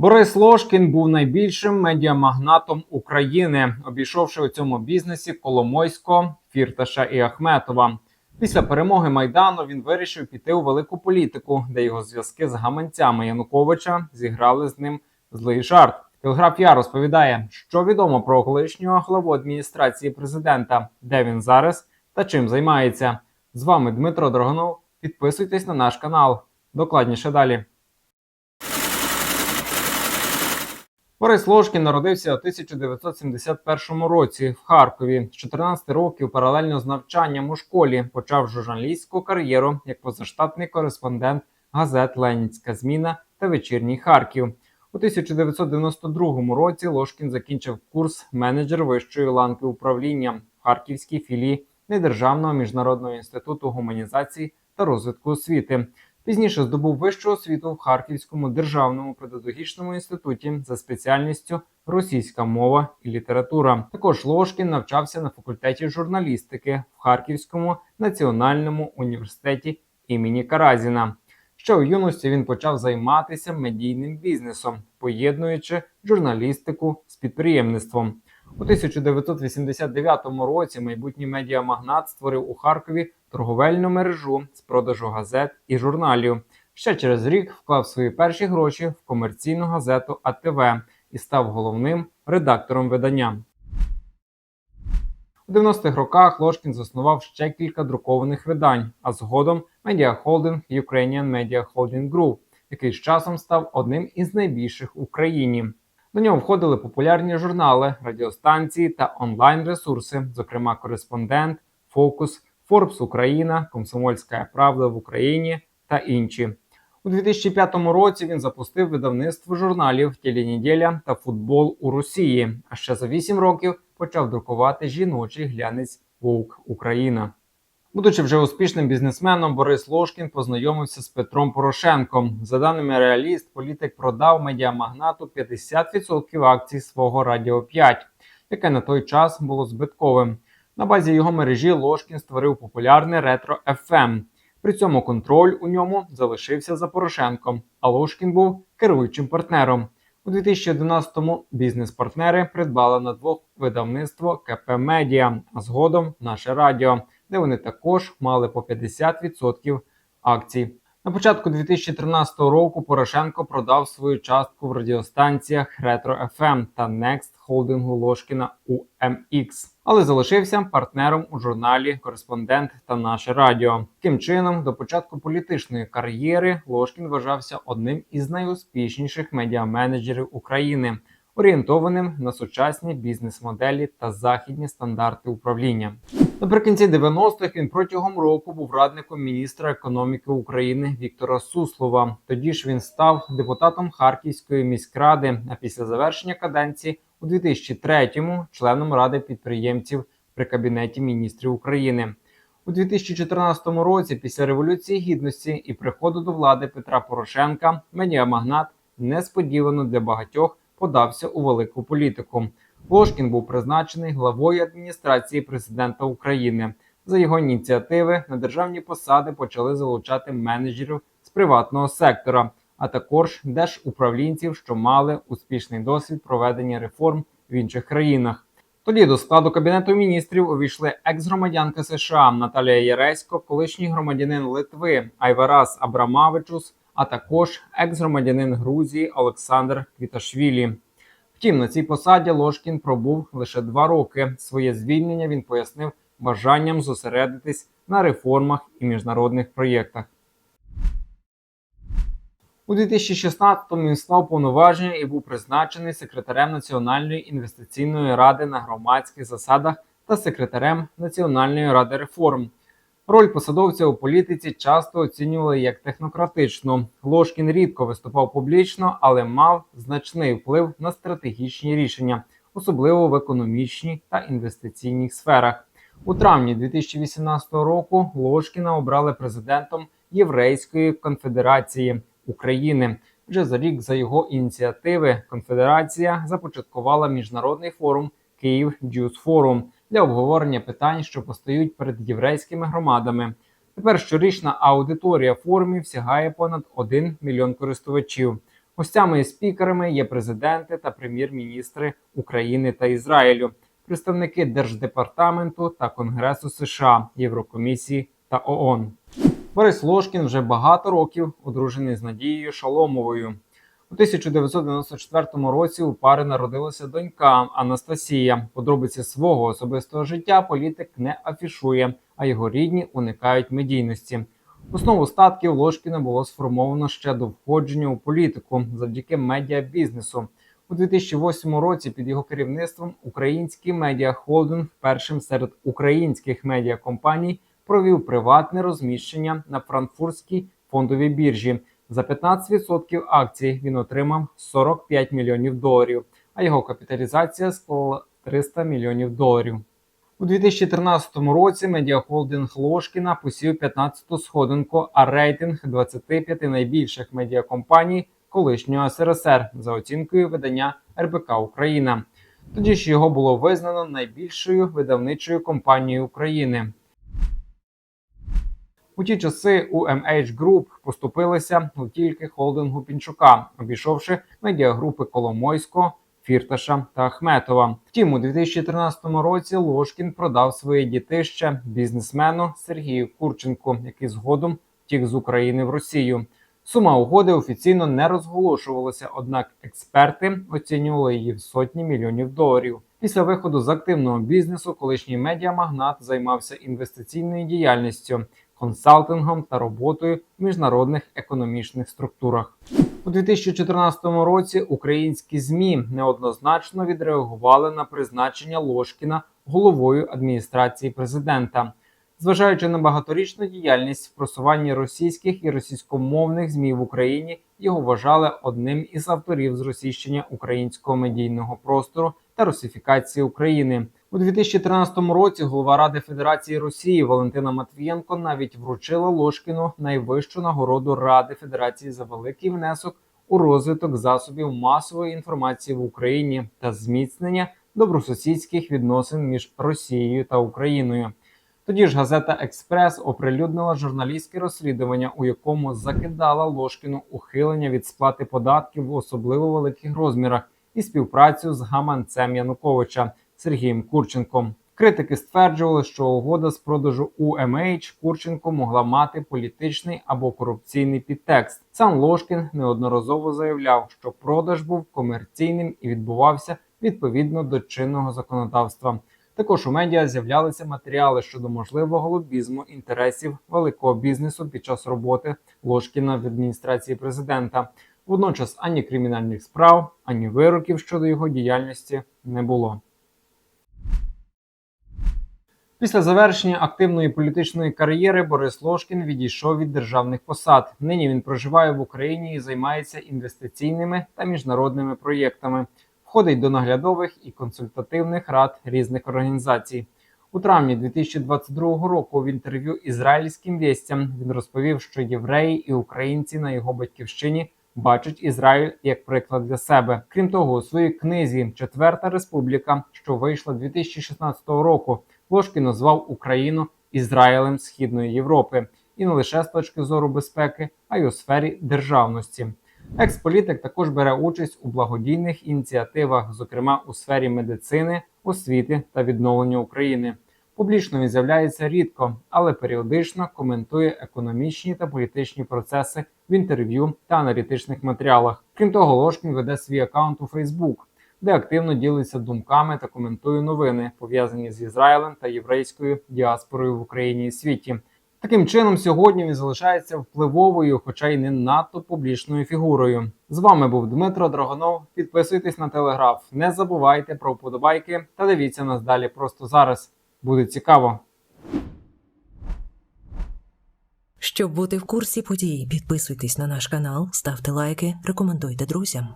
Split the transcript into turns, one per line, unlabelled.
Борис Лошкін був найбільшим медіамагнатом України, обійшовши у цьому бізнесі Коломойського, Фірташа і Ахметова. Після перемоги майдану він вирішив піти у велику політику, де його зв'язки з гаманцями Януковича зіграли з ним злий жарт. Телеграф розповідає, що відомо про колишнього главу адміністрації президента, де він зараз та чим займається. З вами Дмитро Драгонов. Підписуйтесь на наш канал. Докладніше далі. Борис Ложкін народився у 1971 році в Харкові. З 14 років паралельно з навчанням у школі почав журналістську кар'єру як позаштатний кореспондент газет Ленінська зміна та вечірній Харків. У 1992 році Ложкін закінчив курс менеджер вищої ланки управління в Харківській філії Недержавного міжнародного інституту гуманізації та розвитку освіти. Пізніше здобув вищу освіту в Харківському державному педагогічному інституті за спеціальністю російська мова і література. Також Ложкін навчався на факультеті журналістики в Харківському національному університеті імені Каразіна. Ще у юності він почав займатися медійним бізнесом, поєднуючи журналістику з підприємництвом. У 1989 році майбутній медіамагнат створив у Харкові торговельну мережу з продажу газет і журналів. Ще через рік вклав свої перші гроші в комерційну газету АТВ і став головним редактором видання. У 90-х роках Ложкін заснував ще кілька друкованих видань, а згодом медіахолдинг Ukrainian Media Holding Group, який з часом став одним із найбільших в Україні. До нього входили популярні журнали, радіостанції та онлайн-ресурси, зокрема Кореспондент, Фокус, Форбс Україна, Комсомольська Правда в Україні та інші. У 2005 році він запустив видавництво журналів Тілініділя та Футбол у Росії. А ще за 8 років почав друкувати жіночий глянець Вовк Україна. Будучи вже успішним бізнесменом, Борис Ложкін познайомився з Петром Порошенком. За даними реаліст, політик продав медіамагнату 50% акцій свого Радіо 5, яке на той час було збитковим. На базі його мережі Ложкін створив популярний ретро FM. При цьому контроль у ньому залишився за Порошенком, а Ложкін був керуючим партнером. У 2011-му бізнес-партнери придбали на двох видавництво КП Медіа, а згодом наше радіо, де вони також мали по 50% акцій. На початку 2013 року Порошенко продав свою частку в радіостанціях Retro FM та Next холдингу Ложкіна UMX, але залишився партнером у журналі Кореспондент та Наше Радіо. Таким чином, до початку політичної кар'єри Ложкін вважався одним із найуспішніших медіаменеджерів України, орієнтованим на сучасні бізнес-моделі та західні стандарти управління. Наприкінці 90-х він протягом року був радником міністра економіки України Віктора Суслова. Тоді ж він став депутатом Харківської міськради. А після завершення каденції у 2003-му членом ради підприємців при кабінеті міністрів України. У 2014 році, після революції гідності і приходу до влади Петра Порошенка, медіамагнат несподівано для багатьох подався у велику політику. Ложкін був призначений главою адміністрації президента України. За його ініціативи на державні посади почали залучати менеджерів з приватного сектора, а також держуправлінців, що мали успішний досвід проведення реформ в інших країнах. Тоді до складу кабінету міністрів увійшли екс-громадянка США Наталія Яресько, колишній громадянин Литви Айварас Абрамавичус, а також екс-громадянин Грузії Олександр Квіташвілі. Втім, на цій посаді Ложкін пробув лише два роки. Своє звільнення він пояснив бажанням зосередитись на реформах і міжнародних проєктах. У 2016-му він склав повноваження і був призначений секретарем Національної інвестиційної ради на громадських засадах та секретарем Національної ради реформ. Роль посадовця у політиці часто оцінювали як технократичну. Ложкін рідко виступав публічно, але мав значний вплив на стратегічні рішення, особливо в економічній та інвестиційних сферах. У травні 2018 року Ложкіна обрали президентом Єврейської конфедерації України. Вже за рік за його ініціативи конфедерація започаткувала міжнародний форум Київ Джус Форум для обговорення питань, що постають перед єврейськими громадами. Тепер щорічна аудиторія форумів сягає понад 1 мільйон користувачів. Гостями і спікерами є президенти та прем'єр-міністри України та Ізраїлю, представники Держдепартаменту та Конгресу США, Єврокомісії та ООН. Борис Лошкін вже багато років одружений з Надією Шаломовою. У 1994 році у пари народилася донька Анастасія. Подробиці свого особистого життя політик не афішує, а його рідні уникають медійності. Основу статків Ложкіна було сформовано ще до входження у політику завдяки медіабізнесу. У 2008 році під його керівництвом український медіахолдинг першим серед українських медіакомпаній провів приватне розміщення на франкфуртській фондовій біржі. За 15% акцій він отримав 45 мільйонів доларів, а його капіталізація склала 300 мільйонів доларів. У 2013 році медіахолдинг Ложкіна посів 15-ту сходинку, а рейтинг 25 найбільших медіакомпаній колишнього СРСР за оцінкою видання РБК Україна. Тоді ж його було визнано найбільшою видавничою компанією України. У ті часи у MH Group поступилися у тільки холдингу Пінчука, обійшовши медіагрупи Коломойського, Фірташа та Ахметова. Втім, у 2013 році Ложкін продав своє дітище бізнесмену Сергію Курченку, який згодом втік з України в Росію. Сума угоди офіційно не розголошувалася, однак експерти оцінювали її в сотні мільйонів доларів. Після виходу з активного бізнесу колишній медіамагнат займався інвестиційною діяльністю, консалтингом та роботою в міжнародних економічних структурах. У 2014 році українські змі неоднозначно відреагували на призначення Ложкіна головою адміністрації президента. Зважаючи на багаторічну діяльність в просуванні російських і російськомовних змі в Україні, його вважали одним із авторів зросійщення українського медійного простору та русифікації України. У 2013 році голова Ради Федерації Росії Валентина Матвієнко навіть вручила Ложкіну найвищу нагороду Ради Федерації за великий внесок у розвиток засобів масової інформації в Україні та зміцнення добросусідських відносин між Росією та Україною. Тоді ж газета Експрес оприлюднила журналістське розслідування, у якому закидала Ложкіну ухилення від сплати податків в особливо великих розмірах і співпрацю з гаманцем Януковича Сергієм Курченком. Критики стверджували, що угода з продажу UMH Курченко могла мати політичний або корупційний підтекст. Сам Ложкін неодноразово заявляв, що продаж був комерційним і відбувався відповідно до чинного законодавства. Також у медіа з'являлися матеріали щодо можливого лобізму інтересів великого бізнесу під час роботи Ложкіна в адміністрації президента. Водночас ані кримінальних справ, ані вироків щодо його діяльності не було. Після завершення активної політичної кар'єри Борис Ложкін відійшов від державних посад. Нині він проживає в Україні і займається інвестиційними та міжнародними проєктами. Входить до наглядових і консультативних рад різних організацій. У травні 2022 року в інтерв'ю ізраїльським вістям він розповів, що євреї і українці на його батьківщині бачать Ізраїль як приклад для себе. Крім того, у своїй книзі Четверта Республіка, що вийшла 2016 року, Ложкін назвав Україну Ізраїлем Східної Європи і не лише з точки зору безпеки, а й у сфері державності. Експолітик також бере участь у благодійних ініціативах, зокрема у сфері медицини, освіти та відновлення України. Публічно він з'являється рідко, але періодично коментує економічні та політичні процеси в інтерв'ю та аналітичних матеріалах. Крім того, Ложкін веде свій аккаунт у Фейсбук, де активно ділиться думками та коментує новини, пов'язані з Ізраїлем та єврейською діаспорою в Україні і світі. Таким чином, сьогодні він залишається впливовою, хоча й не надто публічною фігурою. З вами був Дмитро Драгонов. Підписуйтесь на телеграф, не забувайте про вподобайки та дивіться нас далі просто зараз. Буде цікаво.
Щоб бути в курсі подій, підписуйтесь на наш канал, ставте лайки, рекомендуйте друзям.